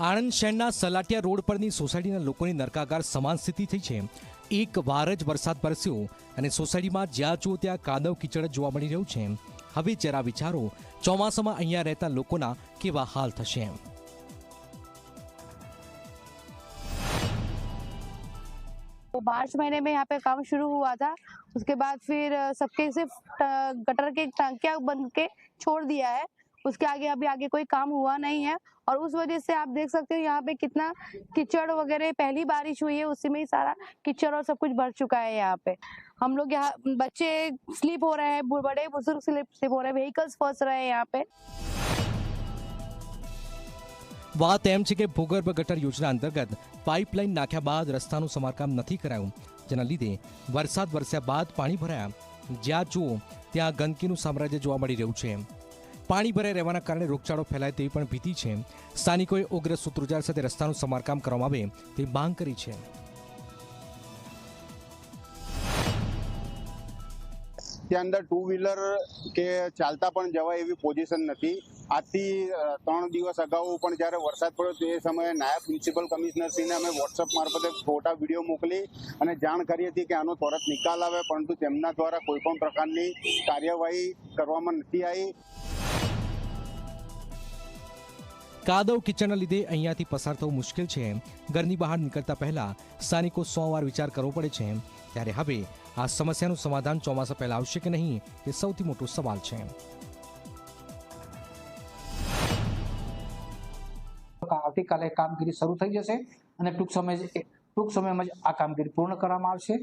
આણંદ શહેરના સલાટિયા રોડ પરની સોસાયટીના લોકોની નરકાગાર સમાન સ્થિતિ થઈ છે એક વાર જ વરસાદ વરસ્યો અને સોસાયટીમાં જ્યાં જુઓ ત્યાં કાદવ કીચડ જ જોવા મળી રહ્યું છે હવે જરા વિચારો ચોમાસામાં અહીંયા રહેતા લોકોના કેવા હાલ થશે तो मार्च महीने में यहाँ पे काम शुरू हुआ था उसके बाद फिर अ, सबके सिर्फ अ, गटर के टांकियां बंद के छोड़ दिया है उसके आगे अभी आगे कोई काम हुआ नहीं है और उस वजह से आप देख सकते हो यहाँ पे कितना कीचड़ वगैरह पहली बारिश हुई है उसी में ही सारा कीचड़ और सब कुछ भर चुका है यहाँ पे हम लोग यहाँ बच्चे स्लिप हो रहे हैं बु- बड़े बुजुर्ग स्लिप स्लिप हो रहे हैं व्हीकल्स फंस रहे हैं यहाँ पे વાત એમ છે કે ભૂગર્ભ ગટર યોજના અંતર્ગત પાઇપલાઇન નાખ્યા બાદ રસ્તાનું સમારકામ નથી કરાયું જેના લીધે વરસાદ વરસ્યા બાદ પાણી ભરાયા જ્યાં જુઓ ત્યાં ગંદકીનું સામ્રાજ્ય જોવા મળી રહ્યું છે પાણી ભરાઈ રહેવાના કારણે રોગચાળો ફેલાય તેવી પણ ભીતિ છે. સ્થાનિકોએ ઉગ્ર સૂત્રોચ્ચાર સાથે રસ્તાનું સમારકામ કરવામાં આવે તેવી માંગ કરી છે. ત્યાં અંદર ટુ વ્હીલર કે ચાલતા પણ જવાય એવી પોઝિશન નથી. આજથી ત્રણ દિવસ અગાઉ પણ જ્યારે વરસાદ પડ્યો તે સમયે નાયબ મ્યુનિસિપલ કમિશનરશ્રીને અમે વોટ્સઅપ મારફતે ફોટા, વીડિયો મોકલી અને જાણ કરી હતી કે આનો તરત નિકાલ આવે, પરંતુ તેમના દ્વારા કોઈ પણ પ્રકારની કાર્યવાહી કરવામાં નથી આવી. કાદવ કિચડના લીધે અહીંયાથી પસાર થવું મુશ્કેલ છે. ઘરની બહાર નીકળતા પહેલા સ્થાનિકો સો વાર વિચાર કરવો પડે છે. ત્યારે હવે આ સમસ્યાનું સમાધાન ચોમાસા પહેલા આવશે કે નહીં તે સૌથી મોટો સવાલ છે. આવતીકાલે કામગીરી શરૂ થઈ જશે અને ટૂંક સમય ટૂંક સમયમાં જ આ કામગીરી પૂર્ણ કરવામાં આવશે.